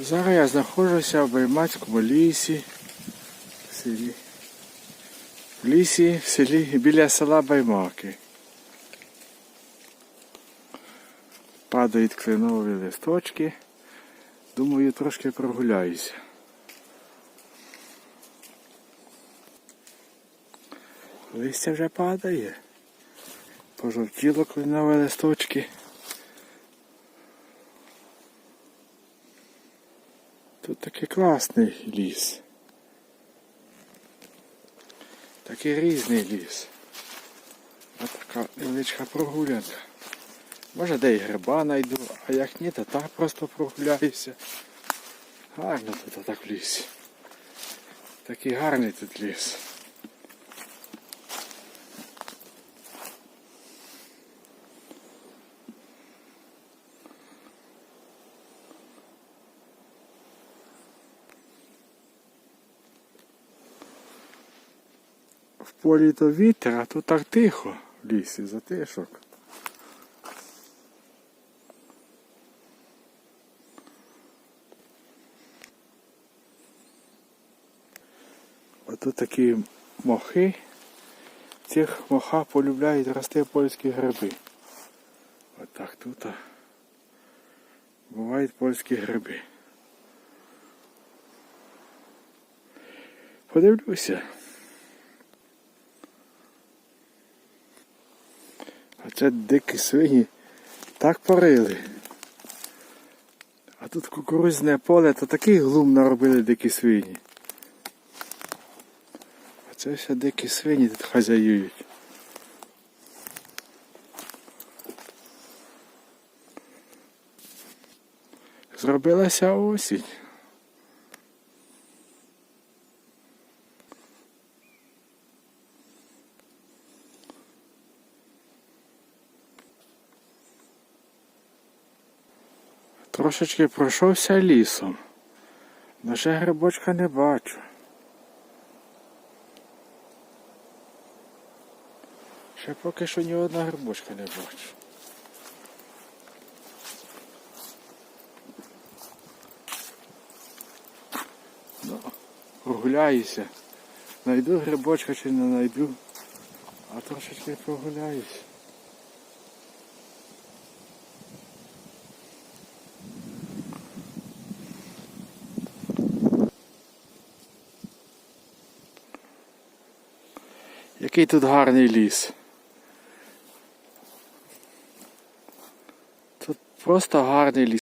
Зараз я знаходжуся в Баймацькому лісі. В селі. В лісі, в селі біля села Баймаки. Падають кленові листочки. Думаю, трошки прогуляюся. Листя вже падає. Пожовтіло кленові листочки. Тут такий класний ліс. Такий різний ліс. Ось така невеличка прогулянка. Може де і гриба знайду, а як ні, то так просто прогуляюся. Гарно тут так в лісі. Такий гарний тут ліс. Полі то вітер, а тут так тихо в лісі, затишок. Ото такі мохи. Цих мохах полюбляють рости польські гриби. Отак тут бувають польські гриби. Подивлюся. Це дикі свині так порили. А тут кукурузне поле, то такий глум наробили дикі свині. А це все дикі свині тут хазяюють. Зробилася осінь. Трошечки пройшовся лісом. Ще грибочка не бачу. Ще поки що ні одного грибочка не бачу. Ну, прогуляюся. Найду грибочка чи не найду, а трошечки прогуляюсь. Який тут гарний ліс. Тут просто гарний ліс.